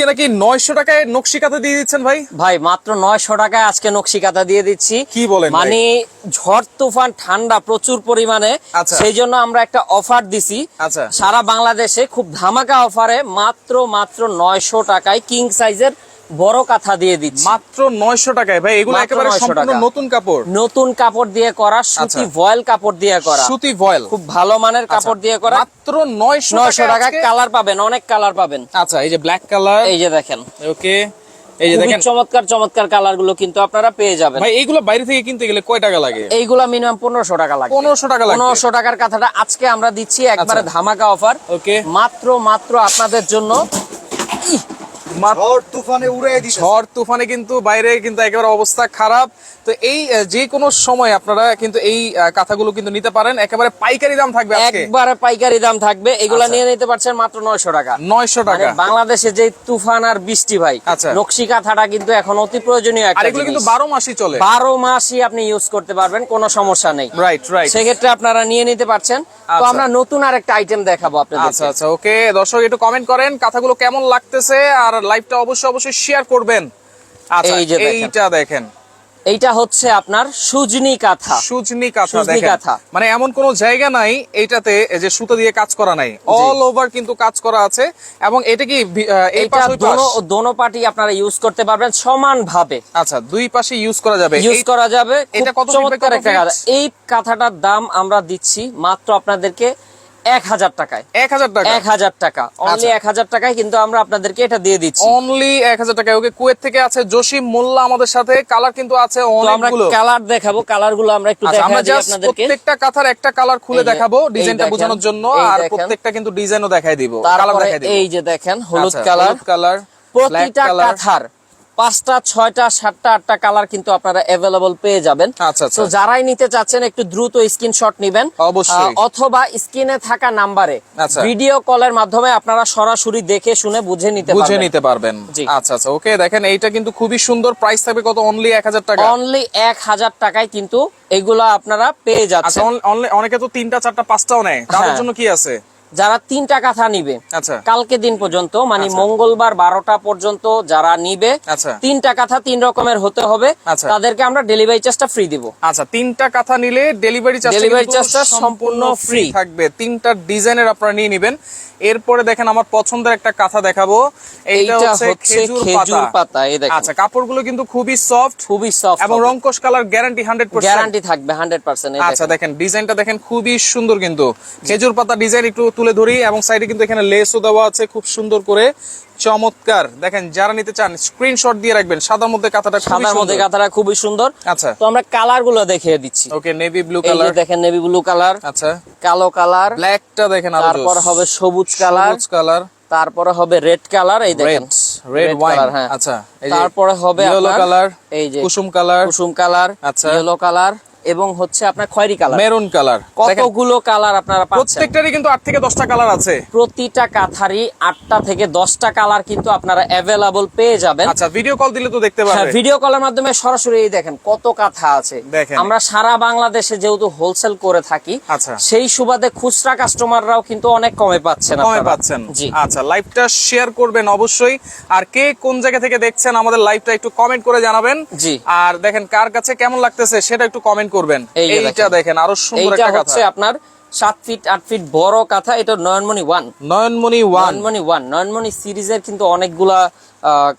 আজকে নাকি নয়শো টাকায় নকশি কাঁথা দিয়ে দিচ্ছেন ভাই? ভাই মাত্র নয়শো টাকায় আজকে নকশি কাঁথা দিয়ে দিচ্ছি। কি বলে মানে ঝড় তুফান ঠান্ডা প্রচুর পরিমাণে। আচ্ছা। সেই জন্য আমরা একটা অফার দিছি। আচ্ছা। সারা বাংলাদেশে খুব ধামাকা অফারে মাত্র মাত্র নয়শো টাকায় কিং সাইজের বড় কাঁথা দিয়ে দিচ্ছি। মাত্র নয়শো টাকায়। ভাই এগুলো একেবারে 900 সম্পূর্ণ নতুন কাপড়। নতুন কাপড় দিয়ে করা সুতি আচ্ছা। ভয়েল কাপড় দিয়ে করা। সুতি ভয়েল। খুব ভালো মানের কাপড় দিয়ে করা। মাত্র নয়শো নয়শো টাকা কালার পাবেন অনেক কালার পাবেন। আচ্ছা এই যে ব্ল্যাক কালার এই যে দেখেন। ওকে। এই যে দেখেন। চমৎকার চমৎকার কালারগুলো কিন্তু আপনারা পেয়ে যাবেন। ভাই এইগুলো বাইরে থেকে কিনতে গেলে কয় টাকা লাগে? এইগুলা মিনিমাম পনেরোশো টাকা লাগবে। পনেরোশো টাকা পনেরোশো টাকার কথাটা আজকে আমরা দিচ্ছি একবারে আচ্ছা। ধামাকা অফার ওকে। মাত্র মাত্র আপনাদের জন্য ঝড় তুফানে উড়ে দিছে ঝড় তুফানে কিন্তু বাইরে কিন্তু একেবারে অবস্থা খারাপ। তো এই যে কোনো সময় আপনারা কিন্তু এই কাঁথাগুলো কিন্তু নিতে পারেন। একেবারে পাইকারি দাম থাকবে একবারে পাইকারি দাম থাকবে। এগুলা আচ্ছা। নিয়ে নিতে পারছেন মাত্র নয়শো টাকা। নয়শো মানে টাকা বাংলাদেশে যে তুফান আর বৃষ্টি ভাই আচ্ছা। নকশি কাঁথাটা কিন্তু এখন অতি প্রয়োজনীয় একটা এগুলো কিন্তু জিনিস। বারো মাসই চলে। বারো মাসই আপনি ইউজ করতে পারবেন কোনো সমস্যা নেই। রাইট রাইট সেক্ষেত্রে আপনারা নিয়ে নিতে পারছেন। তো আচ্ছা। আমরা নতুন আর একটা আইটেম দেখাবো আপনাদের আচ্ছা আচ্ছা ওকে দর্শক একটু কমেন্ট করেন কথাগুলো কেমন লাগতেছে? আর লাইভটা অবশ্যই অবশ্যই শেয়ার করবেন। আচ্ছা। এইটা দেখেন। এইটা হচ্ছে আপনার সুজনি কাঁথা। সুজনি কাঁথা কাঁথা। মানে এমন কোন জায়গা নাই এইটাতে এই যে সুতো দিয়ে কাজ করা নাই। অল ওভার কিন্তু কাজ করা আছে। এবং এটা কি এই এটা? দোনো দোনো পার্টি আপনারা ইউজ করতে পারবেন সমান ভাবে আচ্ছা দুই পাশে ইউজ করা যাবে। ইউজ করা যাবে। এটা কত চমৎকার একটা কাঁথা। এই কাঁথাটার দাম আমরা দিচ্ছি মাত্র আপনাদেরকে এক হাজার টাকায়। এক হাজার টাকা? এক হাজার টাকা। অনলি আচ্ছা। এক হাজার টাকায় কিন্তু আমরা আপনাদেরকে এটা দিয়ে দিচ্ছি। অনলি এক হাজার টাকা ওকে কুয়েত থেকে আছে জসিম মোল্লা আমাদের সাথে। কালার কিন্তু আছে অনেকগুলো। কালার দেখাবো। কালারগুলো আমরা একটু আচ্ছা আমরা জাস্ট প্রত্যেকটা কাঁথার একটা কালার খুলে দেখাবো ডিজাইনটা বোঝানোর জন্য। আর প্রত্যেকটা কিন্তু ডিজাইনও দেখাই দিব। কালার দেখাই দিব। এই যে দেখেন হলুদ আচ্ছা, কালার কালার প্রতিটা কাঁথার পাঁচটা ছয়টা সাতটা আটটা কালার কিন্তু আপনারা অ্যাভেলেবল পেয়ে যাবেন আচ্ছা, আচ্ছা। তো যারাই নিতে চাচ্ছেন একটু দ্রুত স্ক্রিনশট নেবেন। অথবা স্ক্রিনে থাকা নাম্বারে। ভিডিও কলের মাধ্যমে আপনারা সরাসরি দেখে শুনে বুঝে নিতে বুঝে নিতে পারবেন। আচ্ছা আচ্ছা ওকে দেখেন এইটা কিন্তু খুবই সুন্দর প্রাইস থাকবে কত অনলি এক হাজার টাকা অনলি এক হাজার টাকায় কিন্তু এগুলা আপনারা পেয়ে আচ্ছা যাচ্ছেন অনেকে তো তিনটা চারটা পাঁচটাও নেয় তাদের হ্যাঁ। জন্য কি আছে যারা তিনটা কাঁথা নিবে আচ্ছা। কালকে দিন পর্যন্ত মানে আচ্ছা। মঙ্গলবার বারোটা পর্যন্ত যারা নিবে আচ্ছা। তিনটা কাঁথা তিন রকমের হতে হবে। তাদেরকে আমরা ডেলিভারি চার্জটা ফ্রি দিব। আচ্ছা তিনটা কাঁথা নিলে ডেলিভারি চার্জ Delivery charge-টা সম্পূর্ণ ফ্রি থাকবে। তিনটা ডিজাইনের আপনারা নিয়ে নেবেন। এরপরে দেখেন আমার পছন্দের একটা কাঁথা দেখাবো। এইটা হচ্ছে খেজুর পাতা। পাতা এই দেখেন। আচ্ছা কাপড়গুলো কিন্তু খুবই সফট খুবই সফট এবং রংকশ কালার গ্যারান্টি হান্ড্রেড গ্যারান্টি থাকবে হান্ড্রেড পার্সেন্ট আচ্ছা দেখেন। ডিজাইনটা দেখেন খুবই সুন্দর কিন্তু। খেজুর পাতা ডিজাইন একটু তুলে ধরি এবং সাইডে কিন্তু এখানে লেসও দেওয়া আছে খুব সুন্দর করে। চমৎকার। দেখেন যারা নিতে চান স্ক্রিনশট দিয়ে রাখবেন। সাদার মধ্যে কাঁথাটা সাদার মধ্যে কাঁথাটা খুবই সুন্দর। আচ্ছা। তো আমরা কালারগুলো দেখিয়ে দিচ্ছি। ওকে নেভি ব্লু কালার দেখেন নেভি ব্লু কালার আচ্ছা। কালো কালার ব্ল্যাকটা দেখেন তারপর হবে সবুজ কালার সবুজ কালার তারপরে হবে রেড কালার এই দেখেন। রেড ওয়াইন আচ্ছা এই যে তারপরে হবে ইয়েলো কালার এই যে কুসুম কালার কুসুম কালার আচ্ছা। ইয়েলো কালার এবং হচ্ছে আপনার খয়েরি কালার। Maroon colour. কতগুলো কালার আপনারা পাচ্ছেন? প্রত্যেকটারই কিন্তু আট থেকে দশটা কালার আছে। প্রতিটা কাথারই আটটা থেকে দশটা কালার কিন্তু আপনারা অ্যাভেলেবল পেয়ে যাবেন। আচ্ছা ভিডিও কল দিলে তো দেখতে হ্যাঁ ভিডিও কলের মাধ্যমে সরাসরি এই দেখেন কত কাঁথা আছে। আমরা সারা বাংলাদেশে যেহেতু হোলসেল করে থাকি আচ্ছা। সেই সুবাদে খুচরা কাস্টমাররাও কিন্তু অনেক কমে পাচ্ছেন কমে পাচ্ছেন। জি। আচ্ছা লাইভটা শেয়ার করবেন অবশ্যই। আর কে কোন জায়গা থেকে দেখছেন আমাদের লাইভটা একটু কমেন্ট করে জানাবেন। জি। আর দেখেন কার কাছে কেমন লাগতেছে সেটা একটু কমেন্ট করবেন। এইটা দেখেন। আরও সুন্দর এইটা একটা কথা। হচ্ছে আপনার সাত ফিট আট ফিট বড় কাঁথা এটা Nayanmoni one Nayanmoni one Nayanmoni one Nayanmoni সিরিজের কিন্তু অনেকগুলা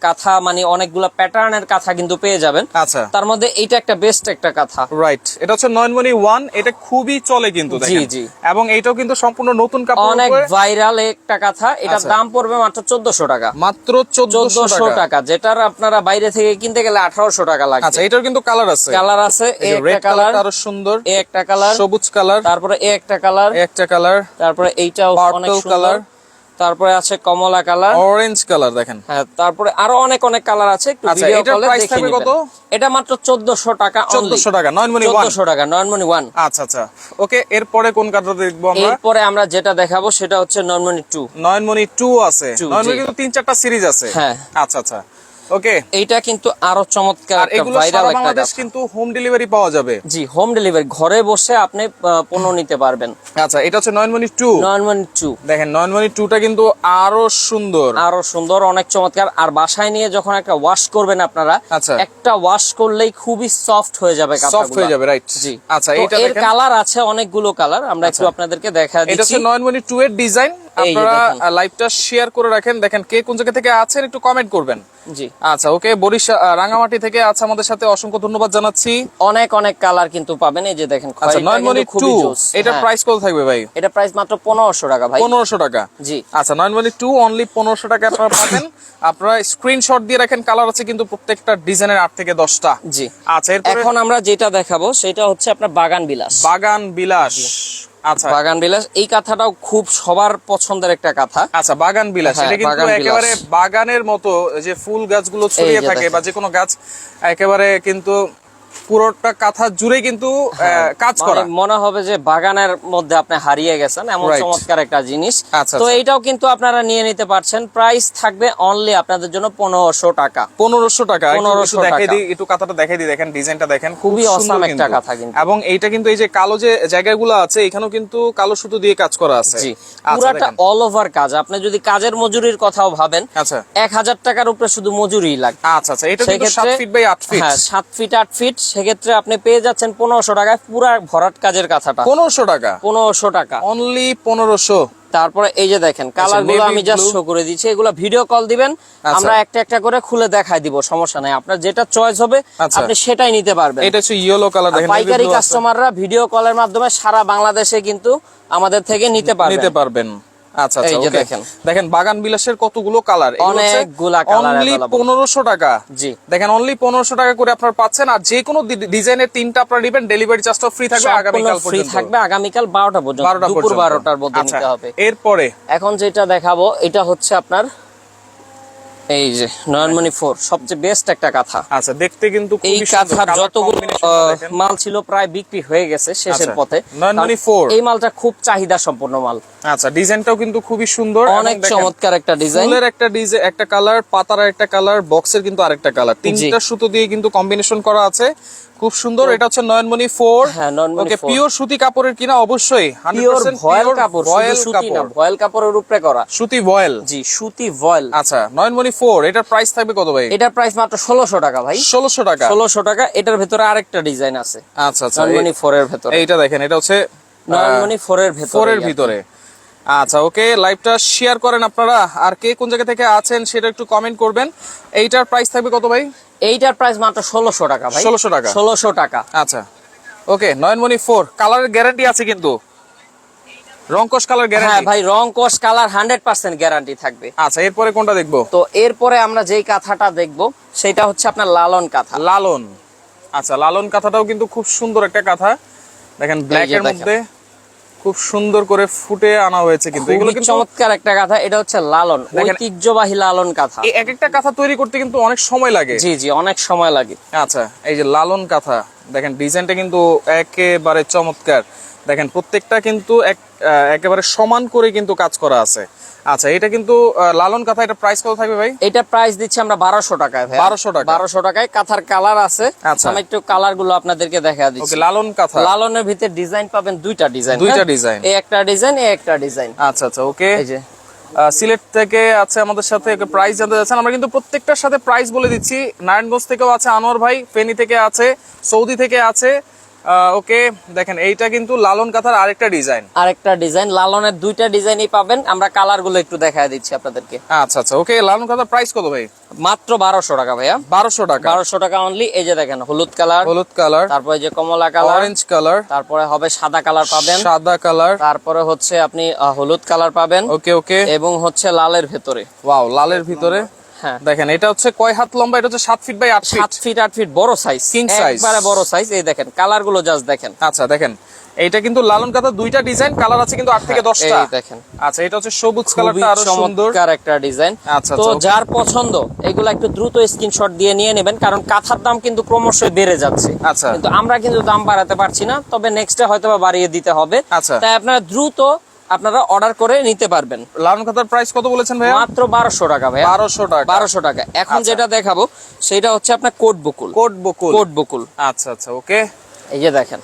কাঁথা মানে অনেকগুলা প্যাটার্নের কাঁথা কিন্তু পেয়ে যাবেন। আচ্ছা। তার মধ্যে এইটা একটা বেস্ট একটা কাঁথা। রাইট এটা হচ্ছে নয়নমণি ওয়ান এটা খুবই চলে কিন্তু জি, জি। এবং এইটাও কিন্তু সম্পূর্ণ নতুন কাপড় অনেক ভাইরাল একটা কাঁথা। এটার আচ্ছা। দাম পড়বে মাত্র চোদ্দশো টাকা। মাত্র চোদ্দশো টাকা। যেটার আপনারা বাইরে থেকে কিনতে গেলে আঠারোশো টাকা লাগে আচ্ছা এটার কিন্তু কালার আছে। কালার আছে একটা কালার কালার আরও সুন্দর। এ একটা কালার সবুজ কালার তারপরে এ একটা কালার একটা কালার তারপরে এইটাও অনেক সুন্দর। colour। তারপরে আছে কমলা কালার। অরেঞ্জ কালার দেখেন। হ্যাঁ তারপরে আরও অনেক অনেক কালার আছে একটু আচ্ছা, ভিডিও কলে দেখে কত? এটা মাত্র চোদ্দশো টাকা চোদ্দশো টাকা নয়নমণি চোদ্দশো টাকা নয়নমণি ওয়ান আচ্ছা আচ্ছা। ওকে এরপরে কোন কালার দেখব আমরা? এরপরে আমরা যেটা দেখাবো সেটা হচ্ছে নয়নমণি টু নয়নমণি টু আছে। Two, নয়নমণি কিন্তু তিন চারটা সিরিজ আছে। হ্যাঁ। আচ্ছা আচ্ছা। ওকে এইটা কিন্তু আরও চমৎকার ভাইরাল একটা বাংলাদেশ কিন্তু হোম ডেলিভারি পাওয়া যাবে। জি হোম ডেলিভারি ঘরে বসে আপনি পণ্য নিতে পারবেন। আচ্ছা এটা হচ্ছে নয়নমণি টু। নয়ন টু। দেখেন নয়নমণি টুটা কিন্তু আরও সুন্দর। আরও সুন্দর অনেক চমৎকার। আর বাসায় নিয়ে যখন একটা ওয়াশ করবেন আপনারা আচ্ছা। একটা ওয়াশ করলেই খুবই সফট হয়ে যাবে সফট হয়ে যাবে রাইট জি। আচ্ছা এটা এর কালার আছে অনেকগুলো কালার আমরা একটু আপনাদেরকে দেখা এটা দিচ্ছি। হচ্ছে নয়নমণি টু এর ডিজাইন আপনারা। লাইভটা শেয়ার করে রাখেন। দেখেন কে কোন জায়গা থেকে আছেন একটু কমেন্ট করবেন। জি। আচ্ছা ওকে বরিশা রাঙামাটি থেকে আছে আমাদের সাথে। অসংখ্য ধন্যবাদ জানাচ্ছি। অনেক অনেক কালার কিন্তু পাবেন। এই যে দেখেন আচ্ছা নয়নমণি টু এটা হ্যাঁ, প্রাইস কত থাকবে ভাই? এটা প্রাইস মাত্র পনেরোশো টাকা ভাই। পনেরোশো টাকা। জি। আচ্ছা নয়নমণি টু অনলি পনেরোশো টাকা আপনারা পাবেন। আপনারা স্ক্রিনশট দিয়ে রাখেন কালার আছে কিন্তু প্রত্যেকটা ডিজাইনের আট থেকে দশটা। জি। আচ্ছা এখন আমরা যেটা দেখাবো সেটা হচ্ছে আপনার বাগান বিলাস। বাগান বিলাস। আচ্ছা। বাগান বিলাস এই কাঁথাটাও খুব সবার পছন্দের একটা কাঁথা। আচ্ছা বাগান বিলাস হ্যাঁ, এটা কিন্তু একেবারে বাগানের মতো যে ফুল গাছগুলো ছড়িয়ে থাকে বা যে কোনো গাছ একেবারে কিন্তু পুরোটা কাঁথা জুড়ে কিন্তু কাজ মানে করা। মনে হবে যে বাগানের মধ্যে আপনি হারিয়ে গেছেন এমন চমৎকার একটা জিনিস। আচ্ছা, তো আচ্ছা। এইটাও কিন্তু আপনারা নিয়ে নিতে পারছেন। প্রাইস থাকবে অনলি আপনাদের জন্য পনেরোশো টাকা। পনেরোশো টাকা। একটু- 1500 একটু দেখাই দিই একটু কাঁথাটা দেখাই দিই দেখেন ডিজাইনটা দেখেন। খুবই awesome একটা কাঁথা কিন্তু। এবং এইটা কিন্তু এই যে কালো যে জায়গাগুলো আছে এখানেও কিন্তু কালো সুতো দিয়ে কাজ করা আছে। জি। পুরাটা অল ওভার কাজ। আপনি যদি কাজের মজুরির কথাও ভাবেন আচ্ছা। এক হাজার টাকার উপরে শুধু মজুরি লাগবে। আচ্ছা আচ্ছা। এটা কিন্তু সাত ফিট বাই আট ফিট হ্যাঁ সাত ফিট আট ফিট সেক্ষেত্রে আপনি পেয়ে যাচ্ছেন পনেরোশো টাকায় পুরা ভরাট কাজের কাঁথাটা। পনেরোশো টাকা? পনেরোশো টাকা। অনলি পনেরোশো? তারপরে এই যে দেখেন কালারগুলো আমি জাস্ট শো করে দিচ্ছি এগুলো ভিডিও কল দিবেন আচ্ছা। আমরা একটা একটা করে খুলে দেখাই দিব সমস্যা নাই। আপনার যেটা চয়েস হবে আচ্ছা। আপনি সেটাই নিতে পারবেন। এটা হচ্ছে ইয়েলো কালার দেখেন পাইকারি কাস্টমাররা ভিডিও কলের মাধ্যমে সারা বাংলাদেশে কিন্তু আমাদের থেকে নিতে পারবেন। নিতে পারবেন। আচ্ছা আচ্ছা এই যে দেখেন। দেখেন বাগান বিলাসের কতগুলো কালার অনেকগুলা অনলি। পনেরোশো টাকা। জি। দেখেন অনলি পনেরোশো টাকা করে আপনারা পাচ্ছেন আর যে কোনো ডিজাইনের তিনটা আপনারা নেবেন ডেলিভারি চার্জটা ফ্রি থাকবে আগামীকাল ফ্রি পর্যন্ত। থাকবে আগামীকাল বারোটা পর্যন্ত বারোটা দুপুর পর্যন্ত। বারোটার মধ্যে আচ্ছা, নিতে হবে। এরপরে? এখন যেটা দেখাবো এটা হচ্ছে আপনার এই যে নয়নমণি ফোর সবচেয়ে বেস্ট একটা কাঁথা। আচ্ছা দেখতে কিন্তু এই কাঁথার যতগুলো। মাল ছিল প্রায় বিক্রি হয়ে গেছে শেষের আচ্ছা, পথে। নয়নমণি ফোর এই মালটা খুব চাহিদা সম্পন্ন মাল। আচ্ছা ডিজাইনটাও কিন্তু খুবই সুন্দর অনেক চমৎকার একটা ডিজাইন ফুলের একটা ডিজাইন একটা কালার পাতার একটা কালার বক্সের কিন্তু আরেকটা কালার তিনটা সুতো দিয়ে কিন্তু কম্বিনেশন করা আছে। খুব সুন্দর। এটা হচ্ছে নয়নমণি ফোর হ্যাঁ, ওকে পিওর সুতি কাপড়ের কিনা? অবশ্যই পিওর 100% ভয়েল কাপড় সুতি না ভয়েল কাপড়ের উপরে করা। সুতি ভয়েল। জি সুতি ভয়েল। আচ্ছা নয়নমণি ফোর এটার প্রাইস থাকবে কত ভাই? এটার প্রাইস মাত্র ষোলোশো টাকা ভাই। ষোলোশো টাকা? ষোলোশো টাকা এটার ভেতরে আরেকটা ডিজাইন আছে। আচ্ছা আচ্ছা নয়নমণি ফোর এর ভেতরে। এইটা দেখেন এটা হচ্ছে নয়নমণি ফোর এর ভেতরে ফোর এর ভিতরে। আচ্ছা ওকে লাইভটা শেয়ার করেন আপনারা। আর কে কোন জায়গা থেকে আছেন সেটা একটু কমেন্ট করবেন। এইটার প্রাইস থাকবে কত ভাই? এইটার প্রাইস মাত্র ষোলোশো টাকা ভাই। 1600 টাকা। ষোলোশো টাকা। আচ্ছা ওকে নয়নমণি ফোর কালারের গ্যারান্টি আছে কিন্তু। রংকশ কালার হ্যাঁ ভাই রং কোর্স কালার হান্ড্রেড পার্সেন্ট গ্যারান্টি থাকবে। আচ্ছা এরপরে কোনটা দেখব? তো এরপরে আমরা যেই কাঁথাটা দেখব সেটা হচ্ছে আপনার লালন কাঁথা। লালন। আচ্ছা লালন কাঁথাটাও কিন্তু খুব সুন্দর একটা কাঁথা। দেখেন ব্ল্যাক এর মধ্যে। খুব সুন্দর করে ফুটে আনা হয়েছে কিন্তু। এগুলো কিন্তু চমৎকার একটা কথা এটা হচ্ছে লালন ঐতিহ্যবাহী লালন কাঁথা এই এক একটা কাঁথা তৈরি করতে কিন্তু অনেক সময় লাগে। জি জি অনেক সময় লাগে। আচ্ছা এই যে লালন কাঁথা দেখেন ডিজাইনটা কিন্তু একেবারে চমৎকার। দেখেন প্রত্যেকটা কিন্তু এক একেবারে সমান করে কিন্তু কাজ করা আছে। আচ্ছা এটা কিন্তু লালন কাঁথা এটা প্রাইস কত থাকবে ভাই? এটা প্রাইস দিচ্ছি আমরা বারোশো টাকায় ভাই 1200 টাকা। বারোশো টাকায়। কাঁথার কালার আছে। আচ্ছা। আমি একটু কালারগুলো আপনাদেরকে দেখা দিচ্ছি। লালন কাঁথা। লালনের ভিতরে ডিজাইন পাবেন দুইটা ডিজাইন দুইটা ডিজাইন এই একটা ডিজাইন এই একটা ডিজাইন আচ্ছা আচ্ছা ওকে। এই যে। সিলেট থেকে আছে আমাদের সাথে প্রাইস জানতে যাচ্ছেন আমরা কিন্তু প্রত্যেকটার সাথে প্রাইস বলে দিচ্ছি। নারায়ণগঞ্জ থেকেও আছে আনোয়ার ভাই, ফেনী থেকে আছে, সৌদি থেকে আছে। ওকে দেখেন এইটা কিন্তু লালন কাঁথার আরেকটা ডিজাইন। আরেকটা ডিজাইন লালনের দুইটা ডিজাইনই পাবেন। আমরা কালারগুলো একটু দেখা দিচ্ছি আপনাদেরকে। আচ্ছা আচ্ছা ওকে লালন কাঁথার প্রাইস কত ভাই? মাত্র বারোশো টাকা ভাইয়া। বারোশো টাকা। বারোশো টাকা অনলি এই যে দেখেন হলুদ কালার। হলুদ কালার। তারপরে যে কমলা কালার। Orange colour. তারপরে হবে সাদা কালার পাবেন। সাদা কালার। তারপরে হচ্ছে আপনি হলুদ কালার পাবেন। ওকে ওকে। এবং হচ্ছে লালের ভেতরে। ওয়াও লালের ভিতরে। দেখেন এটা হচ্ছে কয় হাত লম্বা? এটা হচ্ছে সাত ফিট বাই আট ফিট সাত ফিট আট ফিট বড় সাইজ King size। একবারে বড় সাইজ এই দেখেন কালারগুলো জাস্ট দেখেন। আচ্ছা দেখেন এইটা কিন্তু লালন কাঁথা দুইটা ডিজাইন কালার আছে কিন্তু আট থেকে দশটা। হ্যাঁ, এই দেখেন। আচ্ছা এটা হচ্ছে সবুজ কালারটা আরও সুন্দর। একটা ডিজাইন আচ্ছা, তো আচ্ছা, যার পছন্দ এগুলো একটু দ্রুত স্ক্রিনশট দিয়ে নিয়ে নেবেন কারণ কাঁথার দাম কিন্তু ক্রমশ বেড়ে যাচ্ছে। আচ্ছা। কিন্তু আমরা কিন্তু দাম বাড়াতে পারছি না তবে নেক্সটে হয়তো বাড়িয়ে দিতে হবে। আচ্ছা। তাই আপনারা দ্রুত আপনারা অর্ডার করে নিতে পারবেন। লালন খাতার প্রাইস কত বলেছেন ভাইয়া? মাত্র বারোশো টাকা ভাই বারোশো টাকা। বারোশো টাকা। এখন আচ্ছা। যেটা দেখাবো সেটা হচ্ছে আপনার কোট বকুল। কোট বকুল। কোট বকুল। আচ্ছা আচ্ছা ওকে। এই যে দেখেন।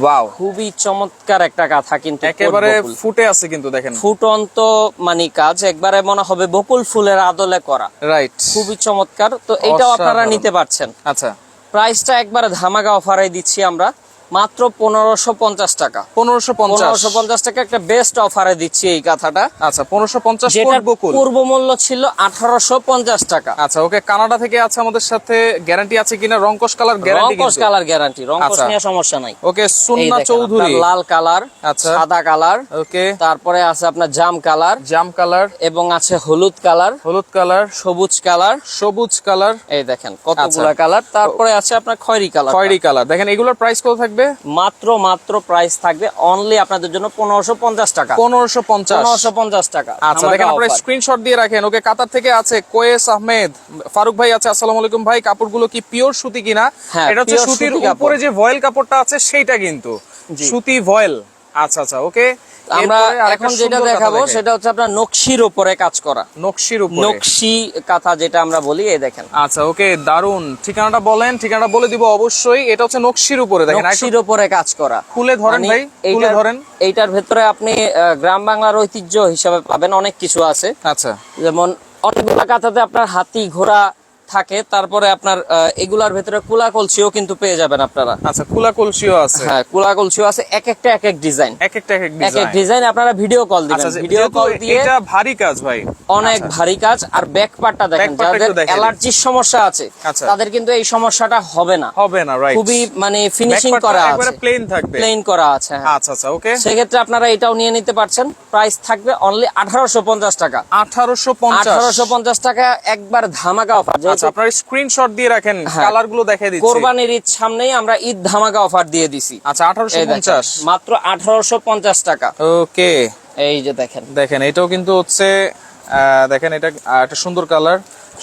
ওয়াও খুবই চমৎকার একটা কাঁথা কিন্তু একেবারে ফুটে আছে কিন্তু দেখেন। ফুটন্ত মানে কাজ একবারে মনে হবে বকুল ফুলের আদলে করা। রাইট খুবই চমৎকার। তো এইটাও আপনারা নিতে পারছেন। আচ্ছা। প্রাইসটা একবারে ধামাকা অফারে দিচ্ছি আমরা। মাত্র পনেরোশো পঞ্চাশ টাকা। পনেরোশো পঞ্চাশ। পনেরোশো পঞ্চাশ টাকা একটা বেস্ট অফারে দিচ্ছি এই কাঁথাটা আচ্ছা পনেরোশো পঞ্চাশ পূর্ব মূল্য ছিল আঠারোশো পঞ্চাশ টাকা। আচ্ছা ওকে কানাডা থেকে আছে আমাদের সাথে গ্যারান্টি আছে কিনা? রংকশ কালার রংকশ কালার গ্যারান্টি রংকশ আচ্ছা। নিয়ে সমস্যা নাই। ওকে সুন্না চৌধুরী। লাল কালার আচ্ছা। সাদা কালার ওকে। তারপরে আছে আপনার জাম কালার জাম কালার। এবং আছে হলুদ কালার হলুদ কালার। সবুজ কালার। সবুজ কালার। এই দেখেন কতগুলা কালার তারপরে আছে আপনার খয়েরি কালার। খয়রি কালার। দেখেন এগুলোর প্রাইস কত থাকবে? মাত্র মাত্র প্রাইস থাকবে অনলি আপনাদের জন্য পনেরোশো পঞ্চাশ টাকা। পনেরোশো পঞ্চাশ। পনেরোশো পঞ্চাশ টাকা। আচ্ছা দেখেন আপনারা স্ক্রিনশট দিয়ে রাখেন। ওকে কাতার থেকে আছে কোয়েস আহমেদ। ফারুক ভাই আছে আসসালামু আলাইকুম ভাই। কাপড়গুলো কি পিওর সুতি কিনা? হ্যাঁ, এটা হচ্ছে সুতির সুতি উপরে যে ভয়েল কাপড়টা আছে সেইটা কিন্তু। সুতি ভয়েল। আচ্ছা আচ্ছা ওকে। আমরা এখন যেটা দেখাবো সেটা হচ্ছে আপনার নকশির উপরে কাজ করা। নকশির উপরে। নকশি কাঁথা যেটা আমরা বলি এই দেখেন। আচ্ছা ওকে দারুণ ঠিকানাটা বলেন ঠিকানাটা বলে দিব অবশ্যই। এটা হচ্ছে নকশির উপরে দেখেন নকশির উপরে কাজ করা। খুলে ধরেন মানে ভাই খুলে ধরেন। এইটার ভেতরে আপনি গ্রাম বাংলার ঐতিহ্য হিসাবে পাবেন অনেক কিছু আছে। আচ্ছা। যেমন অনেকগুলো কাঁথাতে আপনার হাতি ঘোড়া থাকে তারপরে আপনার এগুলার ভেতরে কুলা কলসিও কিন্তু পেয়ে যাবেন আপনারা। আচ্ছা কুলা কলসিও আছে? হ্যাঁ কুলা কলসিও আছে এক একটা এক এক ডিজাইন। এক একটা এক এক ডিজাইন এক এক ডিজাইন। আপনারা ভিডিও কল দিবেন। আচ্ছা ভিডিও কল দিয়ে এটা ভারী কাজ ভাই। অনেক ভারী কাজ আর ব্যাক পার্টটা দেখেন যাদের। অ্যালার্জির সমস্যা আছে আচ্ছা। তাদের কিন্তু এই সমস্যাটা হবে না। হবে না রাইট খুবই মানে ফিনিশিং করা একবারে আছে। প্লেন থাকবে। প্লেন করা আছে হ্যাঁ। আচ্ছা আচ্ছা ওকে সেক্ষেত্রে আপনারা এটাও নিয়ে নিতে পারছেন। প্রাইস থাকবে অনলি আঠারোশো পঞ্চাশ টাকা। আঠারোশো পঞ্চাশ। আঠারোশো পঞ্চাশ টাকা একবার ধামাকা অফার আচ্ছা আপনার স্ক্রিনশট দিয়ে রাখেন হ্যাঁ। কালারগুলো দেখে দিচ্ছি। কোরবানির ঈদ সামনেই আমরা ঈদ ধামাকা অফার দিয়ে দিছি। আচ্ছা আঠারোশো এই দেখেন, পঞ্চাশ। মাত্র আঠারোশো পঞ্চাশ টাকা। ওকে। এই যে দেখেন। দেখেন এটাও কিন্তু হচ্ছে দেখেন এটা একটা সুন্দর কালার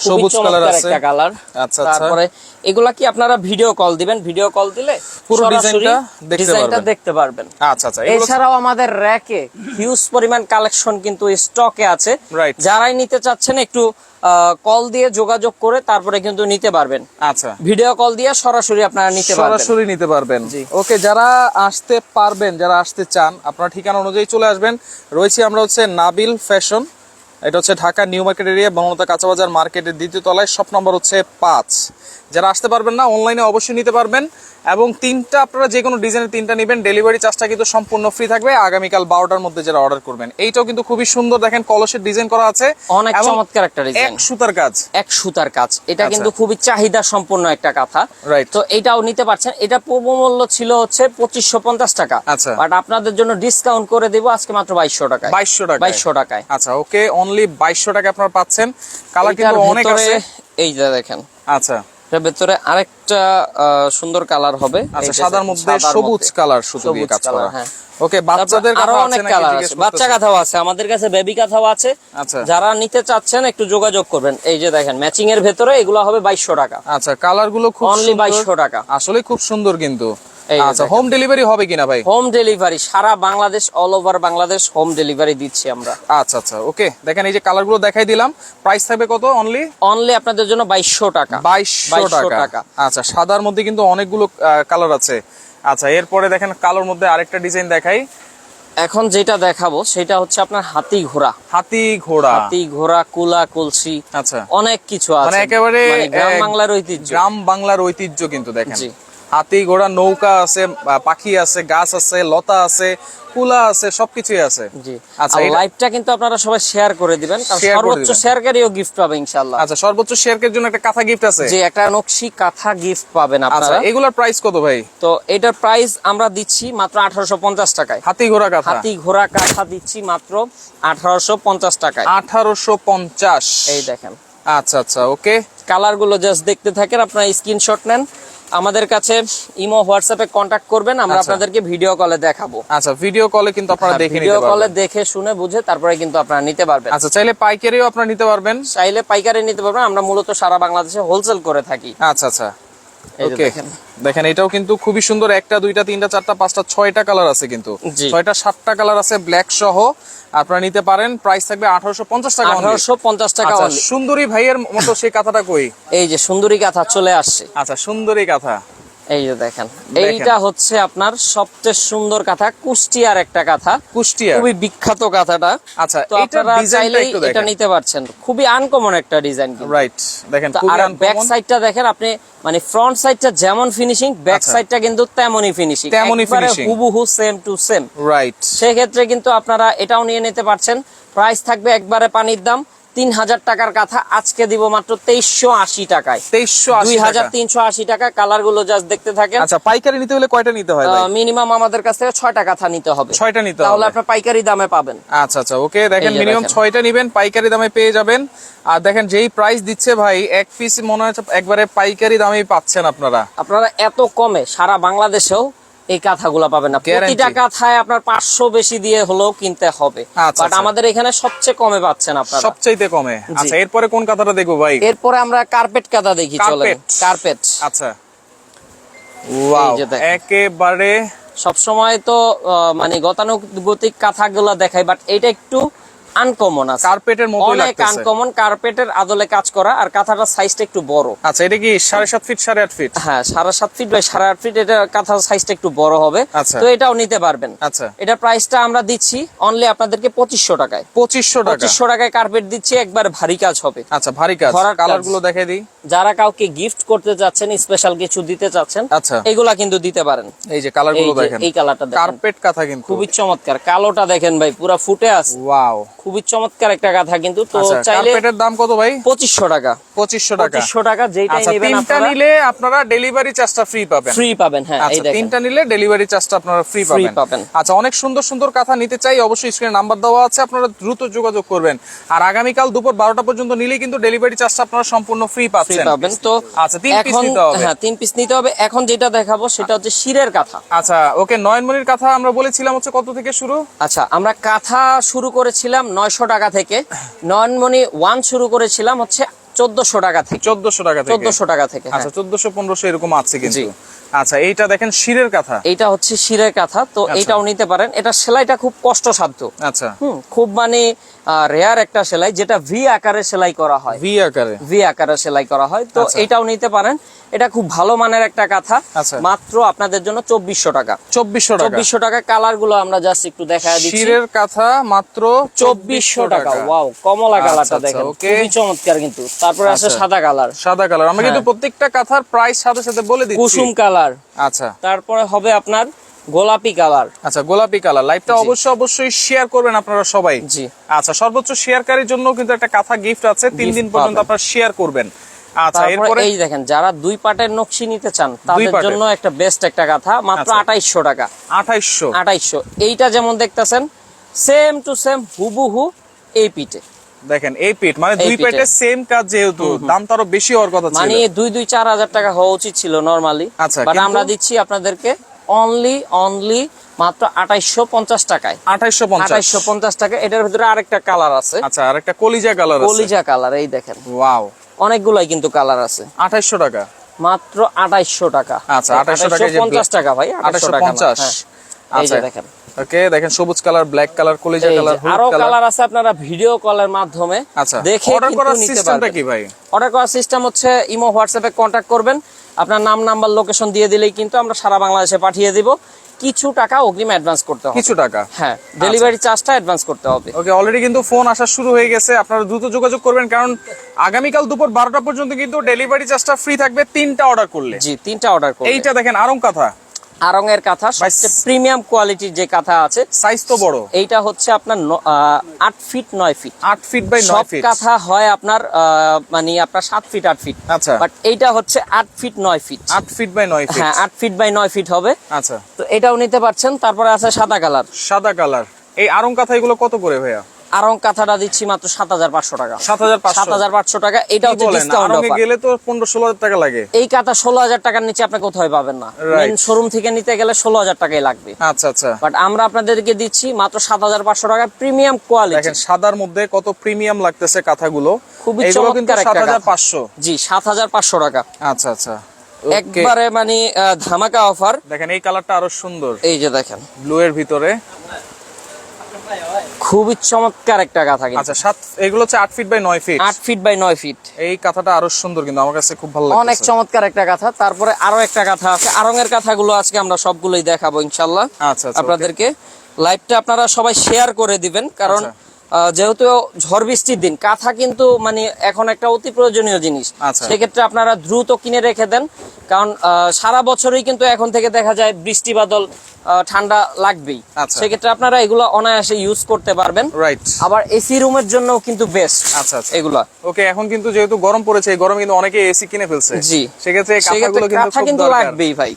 সবুজ কালার আছে একটা কালার আচ্ছা, আচ্ছা। তারপরে এগুলা কি আপনারা ভিডিও কল দিবেন? ভিডিও কল দিলে পুরো ডিজাইনটা দেখতে পারবেন। দেখতে পারবেন। আচ্ছা আচ্ছা এছাড়াও আমাদের র্যাকে হিউজ পরিমাণ কালেকশন কিন্তু স্টকে আছে. যারাই নিতে চাচ্ছেন একটু কল দিয়ে যোগাযোগ করে তারপরে কিন্তু নিতে পারবেন। আচ্ছা। ভিডিও কল দিয়ে সরাসরি আপনারা নিতে পারবেন। সরাসরি নিতে পারবেন। জি। ওকে যারা আসতে পারবেন যারা আসতে চান আপনার ঠিকানা অনুযায়ী চলে আসবেন। রয়েছে আমরা হচ্ছে নাবিল ফ্যাশন। এটা হচ্ছে Dhaka new market area Bonolota কাঁচাবাজার মার্কেটের দ্বিতীয় তলায় সব নম্বর হচ্ছে পাঁচ। যারা আসতে পারবেন না অনলাইনে অবশ্যই নিতে পারবেন। এবং তিনটা আপনারা যে কোনো ডিজাইনের তিনটা নেবেন ডেলিভারি চার্জটা কিন্তু সম্পূর্ণ ফ্রি থাকবে। আগামীকাল বারোটার মধ্যে যারা অর্ডার করবেন এইটাও কিন্তু খুবই সুন্দর। দেখেন কলসের ডিজাইন করা আছে অনেক চমৎকার একটা ডিজাইন এক সুতার কাজ। এক সুতার কাজ। এটা আচ্ছা। কিন্তু খুবই চাহিদা সম্পন্ন একটা কথা। Right. তো এটাও নিতে পারছেন। এটা পূর্ব মূল্য ছিল হচ্ছে পঁচিশশো পঞ্চাশ টাকা। আচ্ছা। বাট আপনাদের জন্য ডিসকাউন্ট করে দেবো আজকে মাত্র বাইশশো টাকা বাইশশো টাকা বাইশশো টাকায়। আচ্ছা ওকে অনলি বাইশশো টাকা আপনারা পাচ্ছেন। কালার কিন্তু অনেক আছে। এই দেখেন। আচ্ছা। এটার ভেতরে আরেকটা সুন্দর কালার হবে। আচ্ছা সাদার মধ্যে সবুজ কালার সুতো দিয়ে কাজ করা। হ্যাঁ। ওকে বাচ্চাদের আরও অনেক কালার আছে বাচ্চা কাঁথাও আছে আমাদের কাছে বেবি কাঁথাও আছে। আচ্ছা। যারা নিতে চাচ্ছেন একটু যোগাযোগ করবেন। এই যে দেখেন ম্যাচিং এর ভেতরে এগুলো হবে বাইশশো টাকা। আচ্ছা কালারগুলো খুব অনলি বাইশশো টাকা। আসলে খুব সুন্দর কিন্তু। আচ্ছা হোম ডেলিভারি হবে কিনা ভাই? হোম ডেলিভারি সারা Bangladesh all over Bangladesh home delivery দিচ্ছি আমরা। আচ্ছা আচ্ছা ওকে দেখেন এই যে দেখাই দিলাম। প্রাইস থাকবে কত অনলি অনলি আপনাদের জন্য টাকা। বাইশশো 2200 টাকা। আচ্ছা সাদার মধ্যে কিন্তু অনেকগুলো কালার আছে। আচ্ছা এরপরে দেখেন কালোর মধ্যে আরেকটা ডিজাইন দেখাই। এখন যেটা দেখাবো সেটা হচ্ছে আপনার হাতি ঘোড়া। হাতি ঘোড়া। হাতি ঘোড়া কুলা কলসি আচ্ছা। অনেক কিছু আছে। মানে একেবারে মানে গ্রাম বাংলার ঐতিহ্য। গ্রাম বাংলার ঐতিহ্য কিন্তু দেখেন। হাতি ঘোড়া নৌকা আছে পাখি আছে গাছ আছে লতা আছে কুলা আছে সবকিছুই আছে। জি। আচ্ছা লাইভটা কিন্তু আপনারা সবাই শেয়ার করে দিবেন কারণ সর্বোচ্চ শেয়ারকারীও গিফট পাবে ইনশাআল্লাহ। আচ্ছা সর্বোচ্চ শেয়ারের জন্য একটা কাঁথা গিফট আছে? যে একটা নকশি কাঁথা গিফট পাবেন আচ্ছা আপনারা। এগুলোর প্রাইস কত ভাই? তো এটার প্রাইস আমরা দিচ্ছি মাত্র আঠারোশো পঞ্চাশ টাকায়। হাতি ঘোড়া কাঁথা? হাতি ঘোড়া কাঁথা দিচ্ছি মাত্র আঠারোশো পঞ্চাশ টাকায়। আঠারোশো পঞ্চাশ। এই দেখেন। আচ্ছা আচ্ছা ওকে কালারগুলো জাস্ট দেখতে থাকেন আপনারা স্ক্রিনশট নেন। আমাদের কাছে ইমো হোয়াটসঅ্যাপে কন্ট্যাক্ট করবেন আমরা আচ্ছা। আপনাদেরকে ভিডিও কলে দেখাবো। আচ্ছা ভিডিও কলে কিন্তু আপনারা দেখে ভিডিও কলে দেখে শুনে বুঝে তারপরে কিন্তু আপনারা নিতে পারবেন। আচ্ছা চাইলে পাইকারিও আপনারা নিতে পারবেন। চাইলে পাইকারি নিতে পারবেন আমরা মূলত সারা বাংলাদেশে হোলসেল করে থাকি। আচ্ছা আচ্ছা। ওকে দেখেন। এটাও কিন্তু খুবই সুন্দর। একটা দুইটা তিনটা চারটা পাঁচটা ছয়টা কালার আছে কিন্তু। ছয়টা সাতটা কালার আছে ব্ল্যাক সহ। আপনারা নিতে পারেন প্রাইস থাকবে আঠারোশো পঞ্চাশ টাকা আঠারোশো পঞ্চাশ টাকা আচ্ছা সুন্দরী ভাইয়ের মতো সেই কথাটা কই? এই যে সুন্দরী কাঁথা চলে আসছে। আচ্ছা সুন্দরী কথা এই যে দেখেন। এইটা হচ্ছে আপনার সবচেয়ে সুন্দর কাঁথা কুষ্টিয়ার একটা কাঁথা। কুষ্টিয়া খুবই বিখ্যাত কাঁথাটা। আচ্ছা তো আপনারা এটা নিতে পারছেন। খুবই আনকমন একটা ডিজাইন রাইট দেখেন আর ব্যাক। সাইডটা দেখেন আপনি মানে ফ্রন্ট সাইডটা যেমন ফিনিশিং ব্যাক। সাইডটা কিন্তু তেমনই ফিনিশিং তেমনই finishing। হুবহু সেম টু সেম রাইট সেক্ষেত্রে কিন্তু আপনারা এটাও নিয়ে নিতে পারছেন। প্রাইস থাকবে একবারে পানির দাম। তিন হাজার টাকার কাঁথা আজকে দিব মাত্র তেইশশো আশি টাকায়। তেইশশো দুই হাজার তিনশো আশি টাকা কালারগুলো জাস্ট দেখতে থাকেন। আচ্ছা পাইকারি নিতে হলে কয়টা নিতে হয় মিনিমাম আমাদের কাছ থেকে ছয়টা কাঁথা নিতে হবে। ছয়টা নিতে তাহলে আপনার পাইকারি দামে পাবেন। আচ্ছা আচ্ছা ওকে দেখেন মিনিমাম ছয়টা নিবেন পাইকারি দামে পেয়ে যাবেন। আর দেখেন যেই প্রাইস দিচ্ছে ভাই এক পিস মনে হচ্ছে একবারে পাইকারি দামেই পাচ্ছেন আপনারা। আপনারা এত কমে সারা বাংলাদেশেও এই কাঁথাগুলো পাবেন না। প্রতিটা কাঁথায় আপনার পাঁচশো বেশি দিয়ে হলেও কিনতে হবে। আচ্ছা, বাট আচ্ছা। আমাদের এখানে সবচেয়ে কমে পাচ্ছেন আপনারা। সবচাইতে কমে। আচ্ছা এরপরে কোন কথাটা দেখব ভাই? এরপরে আমরা কার্পেট কাঁথা দেখি চলে কার্পেট আচ্ছা। একেবারে সবসময় তো মানে গতানুগতিক কাঁথাগুলো দেখাই বাট এটা একটু আনকমন আছে। কার্পেটের মতোই অনেক আনকমন কার্পেটের আদলে কাজ করা আর কাঁথাটার সাইজটা একটু বড়। আচ্ছা এটা কি সাড়ে সাত ফিট সাড়ে আট ফিট হ্যাঁ সাড়ে সাত ফিট বাই সাড়ে আট ফিট এটা কাঁথার সাইজটা একটু বড় হবে। আচ্ছা। তো এটাও নিতে পারবেন। আচ্ছা। এটা প্রাইসটা আমরা দিচ্ছি অনলি আপনাদেরকে পঁচিশশো টাকায়। পঁচিশশো টাকা। পঁচিশশো টাকায় কার্পেট দিচ্ছি একবার ভারী কাজ হবে। আচ্ছা ভারী কাজ। কালারগুলো দেখে দিই। যারা কাউকে গিফট করতে চাচ্ছেন স্পেশাল কিছু দিতে চাচ্ছেন আচ্ছা। এগুলা কিন্তু দিতে পারেন। এই যে কালারগুলো দেখেন। এই কালারটা দেখেন। কার্পেট কাঁথা কিন্তু। খুবই চমৎকার। কালোটা দেখেন ভাই পুরো ফুটে আছে। ওয়াও খুবই চমৎকার একটা কাঁথা কিন্তু তো আচ্ছা চাইলে কার্পেটের দাম কত ভাই? পঁচিশশো টাকা। পঁচিশশো টাকা। পঁচিশশো টাকা যেটাই আচ্ছা নেবেন তিনটা নিলে আপনারা ডেলিভারি চার্জটা ফ্রি পাবেন। ফ্রি পাবেন হ্যাঁ এই আচ্ছা দেখেন। তিনটা নিলে ডেলিভারি চার্জটা আপনারা ফ্রি পাবেন। পাবেন। আচ্ছা অনেক সুন্দর সুন্দর কাঁথা নিতে চাই অবশ্যই স্ক্রিনে নাম্বার দেওয়া আছে আপনারা দ্রুত যোগাযোগ করবেন। আর আগামীকাল দুপুর বারোটা পর্যন্ত নিলেই কিন্তু ডেলিভারি চার্জটা আপনারা সম্পূর্ণ ফ্রি ফ্রি পাচ্ছেন। পাবেন। তো আচ্ছা তিন পিস নিতে হবে। হ্যাঁ তিন পিস নিতে হবে। এখন যেটা দেখাবো সেটা হচ্ছে শিরের কথা। আচ্ছা ওকে নয়নমণির কথা আমরা বলেছিলাম হচ্ছে কত থেকে শুরু? আচ্ছা আমরা কাঁথা শুরু করেছিলাম নয়শো টাকা থেকে নয়নমণি ওয়ান শুরু করেছিলাম হচ্ছে চোদ্দশো টাকা থেকে চোদ্দশো টাকা চোদ্দশো টাকা থেকে হ্যাঁ। আচ্ছা চোদ্দশো পনেরোশো এরকম আছে কিন্তু। আচ্ছা এইটা দেখেন শিরের কথা। এটা হচ্ছে শিরের কাঁথা তো আচ্ছা। এটাও নিতে পারেন। এটা সেলাইটা খুব কষ্টসাধ্য। আচ্ছা। হুম খুব মানে রেয়ার একটা সেলাই যেটা ভি আকারে সেলাই করা হয়। ভি আকারে। ভি আকারে সেলাই করা হয়। তো আচ্ছা। এটাও নিতে পারেন। এটা খুব ভালো মানের একটা কাঁথা। আচ্ছা। মাত্র আপনাদের জন্য চব্বিশশো টাকা। চব্বিশশো টাকা। চব্বিশশো টাকা কালারগুলো আমরা জাস্ট একটু দেখা দিচ্ছি। শিরের কাঁথা মাত্র চব্বিশশো টাকা। ওয়াও কমলা কালারটা দেখেন। খুবই চমৎকার কিন্তু। তারপরে আছে। সাদা কালার সাদা কালার আমরা কিন্তু হ্যাঁ। প্রত্যেকটা কাঁথার প্রাইস সাথে সাথে বলে দিচ্ছি। কুসুম কালার আচ্ছা। তারপরে হবে আপনার গোলাপি কালার আচ্ছা গোলাপি কালার লাইভটা অবশ্যই অবশ্যই শেয়ার করবেন আপনারা সবাই। জি। আচ্ছা সর্বোচ্চ শেয়ারকারীর জন্য কিন্তু একটা কাঁথা গিফট আছে। তিন দিন পর্যন্ত আপনারা শেয়ার করবেন। আচ্ছা তারপরে এরপরে এই দেখেন যারা দুই পাটের নকশি নিতে চান তাদের জন্য একটা বেস্ট একটা কাঁথা মাত্র আচ্ছা। টাকা। এইটা যেমন দেখতেছেন সেম টু সেম হুবহু এই পিঠে। দেখেন এই পিঠ মানে দুই। পেটের সেম কাজ যেহেতু দাম তো আরও বেশি হওয়ার কথা ছিল। মানে দুই দুই চার হাজার টাকা হওয়া উচিত ছিল নর্মালি আচ্ছা, বাট আমরা দিচ্ছি আপনাদেরকে অনলি অনলি মাত্র আঠাইশশো পঞ্চাশ টাকায়। আঠাইশশো পঞ্চাশ। আঠাইশশো পঞ্চাশ টাকা এটার ভিতরে আরেকটা কালার আছে। আচ্ছা আর একটা কলিজা কালার কলিজা কালার এই দেখেন। ওয়াও অনেকগুলাই কিন্তু কালার আছে। আঠাইশশো টাকা। মাত্র আঠাইশশো টাকা। আচ্ছা, 2800 টাকায় যে পঞ্চাশ টাকা ভাই আঠাইশশো টাকা না, 2850 হ্যাঁ। আচ্ছা। দেখেন। ওকে দেখেন সবুজ কালার ব্ল্যাক কালার কলিজা কালার আরও কালার। আছে আপনারা ভিডিও কলের মাধ্যমে আচ্ছা দেখে অর্ডার করার সিস্টেমটা কি ভাই? অর্ডার করার সিস্টেম হচ্ছে ইমো হোয়াটসঅ্যাপে কন্ট্যাক্ট করবেন। আপনার নাম নাম্বার লোকেশন দিয়ে দিলেই কিন্তু আমরা সারা বাংলাদেশে পাঠিয়ে দিব। কিছু টাকা অগ্রিম অ্যাডভান্স করতে হবে। কিছু টাকা? হ্যাঁ ডেলিভারি চার্জটা অ্যাডভান্স করতে হবে। ওকে অলরেডি কিন্তু ফোন আসা শুরু হয়ে গেছে। আপনারা দ্রুত যোগাযোগ করবেন কারণ আগামীকাল দুপুর বারোটা পর্যন্ত কিন্তু ডেলিভারি চার্জটা ফ্রি থাকবে তিনটা অর্ডার করলে। জি তিনটা অর্ডার করবেন এইটা দেখেন আরং কথা। আরং এর কাঁথা সবচেয়ে প্রিমিয়াম কোয়ালিটির যে কাঁথা আছে। সাইজ তো বড়। এইটা হচ্ছে আপনার আট ফিট নয় ফিট আট ফিট বাই নয় ফিট কাঁথা হয় আপনার মানে আপনার সাত ফিট আট ফিট আচ্ছা। বাট এইটা হচ্ছে আট ফিট নয় ফিট আট ফিট বাই নয় ফিট হ্যাঁ আট ফিট বাই নয় ফিট হবে। আচ্ছা। তো এটাও নিতে পারছেন তারপরে আছে সাদা কালার। সাদা কালার। এই আরং কাঁথা এগুলো কত করে ভাইয়া? আরং কাঁথাটা দিচ্ছি মাত্র সাত হাজার পাঁচশো টাকা। সাত হাজার সাত পাঁচশো হাজার পাঁচশো টাকা এটা হচ্ছে ডিসকাউন্ট গেলে তো পনেরো ষোলো হাজার টাকা লাগে। এই কাঁথা ষোলো হাজার টাকার নিচে আপনি কোথায় পাবেন না। শোরুম থেকে নিতে গেলে ষোলো হাজার টাকাই লাগবে। আচ্ছা আচ্ছা। বাট আমরা আপনাদেরকে দিচ্ছি মাত্র সাত হাজার পাঁচশো টাকা প্রিমিয়াম কোয়ালিটি দেখেন সাদার মধ্যে কত প্রিমিয়াম লাগতেছে কাঁথাগুলো। খুবই চমৎকার সাত হাজার পাঁচশো। জি সাত হাজার পাঁচশো টাকা। আচ্ছা আচ্ছা। একবারে মানে ধামাকা অফার দেখেন এই কালারটা আরও সুন্দর। এই যে দেখেন। ব্লু এর ভিতরে। খুবই চমৎকার একটা কাঁথা কিন্তু। আচ্ছা সাত এগুলো হচ্ছে আট ফিট বাই নয় ফিট আট ফিট বাই নয় ফিট এই কাঁথাটা আরও সুন্দর কিন্তু আমার কাছে খুব ভালো অনেক চমৎকার একটা কাঁথা তারপরে আরও একটা কাঁথা আছে। আরঙের কাঁথাগুলো আজকে আমরা সবগুলোই দেখাবো ইনশাল্লাহ আচ্ছা আচ্ছা আপনাদেরকে লাইভটা আপনারা সবাই শেয়ার করে দিবেন। কারণ আচ্ছা। যেহেতু ঝড় বৃষ্টির দিন কাঁথা কিন্তু মানে এখন একটা অতি প্রয়োজনীয় জিনিস। আচ্ছা। সেক্ষেত্রে আপনারা দ্রুত কিনে রেখে দেন। কারণ সারা বছরই কিন্তু এখন থেকে দেখা যায় বৃষ্টি বাদল ঠান্ডা লাগবেই। আচ্ছা। সেক্ষেত্রে আপনারা এগুলো অনায়াসে ইউজ করতে পারবেন। রাইট আবার এসি রুমের জন্য কিন্তু বেস্ট আচ্ছা আচ্ছা। এগুলা। ওকে এখন কিন্তু যেহেতু গরম পড়েছে এই গরমে কিন্তু অনেকে এসি কিনে ফেলছে। জি। সেক্ষেত্রে কাঁথাগুলো কিন্তু কাঁথা কিন্তু লাগবেই ভাই।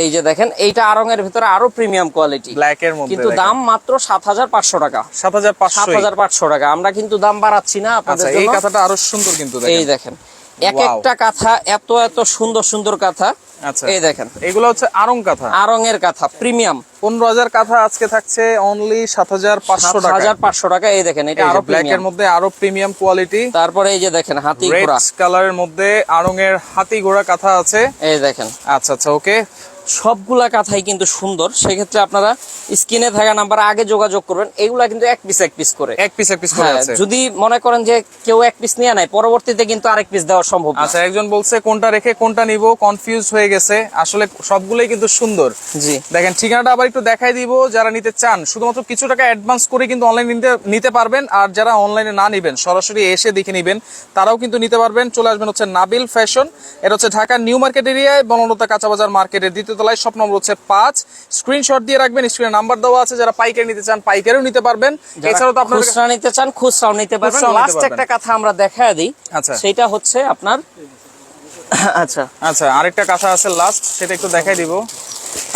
এই যে দেখেন এইটা আরঙের ভিতরে আরও প্রিমিয়াম কোয়ালিটি ব্ল্যাক এর মধ্যে কিন্তু দাম মাত্র সাত হাজার পাঁচশো টাকা। সাত হাজার পাঁচশো টাকা। আমরা কিন্তু দাম বাড়াচ্ছি না আপনাদের আচ্ছা এই কাঁথাটা আরও সুন্দর কিন্তু এই দেখেন। এক একটা কাঁথা এত এত সুন্দর সুন্দর কাঁথা। আচ্ছা। এই দেখেন। এগুলো হচ্ছে আরং কাঁথা? এর কাঁথা প্রিমিয়াম পনেরো হাজার কাঁথা আজকে থাকছে অনলি সাত হাজার পাঁচশো টাকা হাজার পাঁচশো টাকা এই দেখেন এটা আরও ব্ল্যাক এর মধ্যে আরও প্রিমিয়াম কোয়ালিটি তারপরে এই যে দেখেন হাতি ঘোড়া। ঘোড়া কালারের মধ্যে আরং এর হাতি ঘোড়া কাঁথা আছে। এই দেখেন। আচ্ছা আচ্ছা ওকে সবগুলা কাঁথাই কিন্তু সুন্দর। সেক্ষেত্রে আপনারা স্ক্রিনে থাকা নাম্বার আগে যোগাযোগ করবেন। এগুলা কিন্তু এক পিস এক পিস করে। এক পিস এক পিস করে হ্যাঁ, আছে। যদি মনে করেন যে কেউ এক পিস নিয়ে নেয় পরবর্তীতে কিন্তু আরেক পিস দেওয়া সম্ভব আচ্ছা একজন বলছে কোনটা রেখে কোনটা নিব? কনফিউজ হয়ে গেছে। আসলে সবগুলোই কিন্তু সুন্দর। জি। দেখেন ঠিকানাটা আবার একটু দেখাই দিব যারা নিতে চান শুধুমাত্র কিছু টাকা অ্যাডভান্স করে কিন্তু অনলাইন নিতে নিতে পারবেন। আর যারা অনলাইনে না নিবেন সরাসরি এসে দেখে নিবেন তারাও কিন্তু নিতে পারবেন। চলে আসবেন হচ্ছে নাবিল ফ্যাশন। এটা হচ্ছে ঢাকার নিউ মার্কেট এরিয়ায় বনলতা কাঁচাবাজার মার্কেটের দ্বিতীয় তলায় শপ নম্বর হচ্ছে পাঁচ। স্ক্রিনশট দিয়ে রাখবেন স্ক্রিনে নাম্বার দেওয়া আছে যারা পাইকারি নিতে চান পাইকারিও নিতে পারবেন। এছাড়াও তো আপনার খুচরা নিতে চান খুচরাও নিতে পারবেন। লাস্ট একটা কথা আমরা দেখা দিই আচ্ছা। সেটা হচ্ছে আপনার আচ্ছা। আচ্ছা আরেকটা কাঁথা আছে লাস্ট সেটা একটু দেখাই দিব।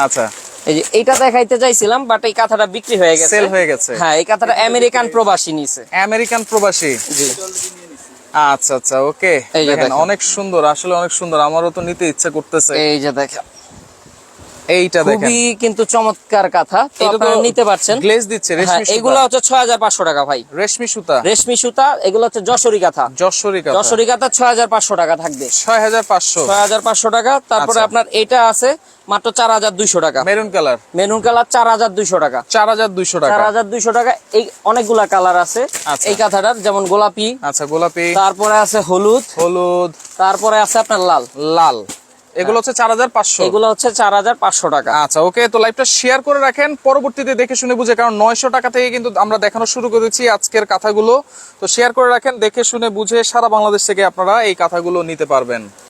আচ্ছা। এই যে এইটা দেখাইতে চাইছিলাম বাট এই কাঁথাটা বিক্রি হয়ে গেছে। সেল হয়ে গেছে। হ্যাঁ এই কাঁথাটা আমেরিকান প্রবাসী নিছে। আমেরিকান প্রবাসী। জি। আচ্ছা আচ্ছা ওকে। অনেক সুন্দর আসলে অনেক সুন্দর। আমারও তো নিতে ইচ্ছা করতেছে। এই যে দেখেন। এইটা দেখেন। খুবই কিন্তু চমৎকার কাঁথা তো আপনারা নিতে পারছেন। গ্লেজ দিচ্ছে হ্যাঁ রেশমি এগুলো হচ্ছে ছয় হাজার পাঁচশো টাকা ভাই। রেশমি সুতা। রেশমি সুতা এগুলো হচ্ছে যশোরী কাঁথা। যশোরী কাঁথা। যশোরী কাঁথা ছয় হাজার পাঁচশো টাকা থাকবে। ছয় হাজার পাঁচশো। ছয় হাজার পাঁচশো টাকা তারপরে আচ্ছা। আপনার এটা আছে মাত্র চার হাজার দুইশো টাকা। Maroon colour. মেরুন কালার চার হাজার দুইশো টাকা। চার হাজার দুইশো চার টাকা হাজার দুইশো টাকা এই অনেকগুলা কালার আছে আচ্ছা। এই কাঁথাটার যেমন গোলাপি। আচ্ছা গোলাপি। তারপরে আছে হলুদ। হলুদ। তারপরে আছে আপনার লাল। লাল। এগুলো হচ্ছে চার হাজার পাঁচশো। এগুলো হচ্ছে চার হাজার পাঁচশো টাকা। আচ্ছা ওকে তো লাইভটা শেয়ার করে রাখেন। পরবর্তীতে দেখে শুনে বুঝে কারণ নয়শো টাকা থেকে কিন্তু আমরা দেখানো শুরু করেছি আজকের কথাগুলো। তো শেয়ার করে রাখেন দেখে শুনে বুঝে সারা বাংলাদেশ থেকে আপনারা এই কথাগুলো নিতে পারবেন।